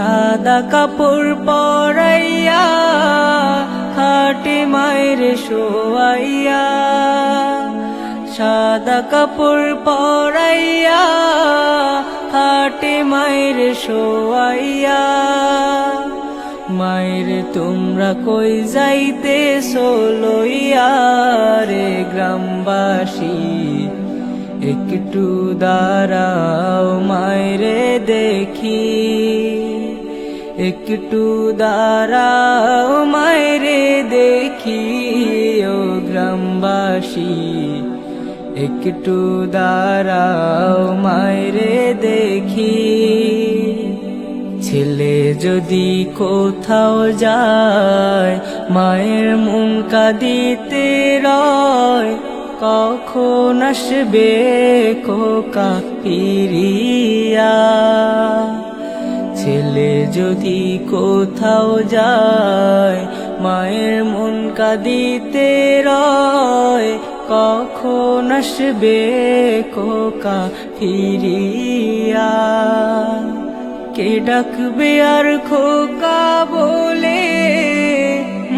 সাদা কাপড় পরাইয়া, খাটে মায়ের শোয়াইয়া, সাদা কাপড় পরাইয়া, খাটে মায়ের শোয়াইয়া। মায়ের, তোমরা কই যাইতে সোলইয়া রে গ্রামবাসী? একটু দাঁড়াও মায়েরে দেখি। একটু দাঁড়াও মায়েরে দেখি ও গ্রামবাসী একটু দাঁড়াও মায়েরে দেখি ছেলে যদি কোথাও যায়, মায়ের মন কাঁদিতে রয়, কখন আসবে কোকা পিরিয়া? ছেলে যদি কোথাও যায়, মায়ের মন কাঁদিতে রয়, কখন আসবে কোকা ফিরিয়া? কে ডাকবে আর খোকা বলে?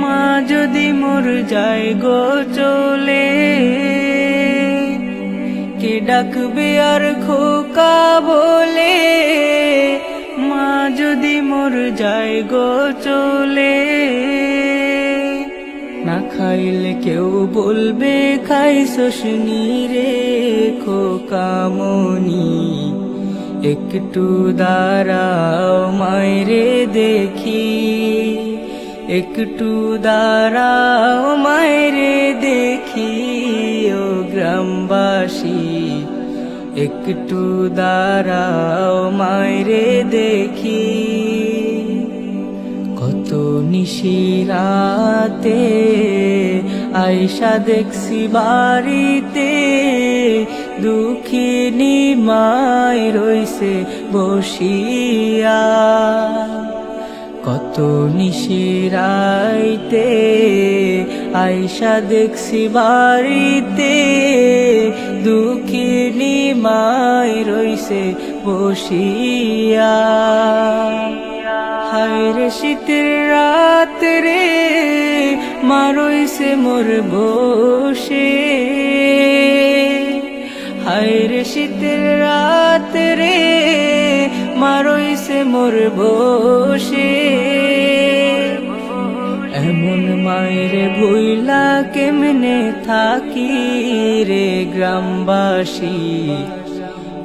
মা যদি মোর যায় গো চলে। কে ডাকবে আর খোকা গো, চলে। না খাইলে কেউ বলবে খাই শোষনি রে খোকামনি একটু দাঁড়াও মায়েরে দেখি। একটু দাঁড়াও মায়েরে দেখি, ও গ্রামবাসী। একটু দাঁড়াও মায়েরে দেখি। নিশিরাতে আয়সা দেখছি বাড়িতে, দুঃখিনী মায় রইছে বসিয়া। কত নিশিরাইতে আয়সা দেখছি বাড়িতে, দুঃখিনী মায় রইছে বসিয়া। হায়রে শীতের রাত রে মারইছে মোর বসে। হায়রে শীতের রাত রে মারইছে মোর বসে। এমন মায়ের ভুইলা কেমনে থাকি রে গ্রামবাসী?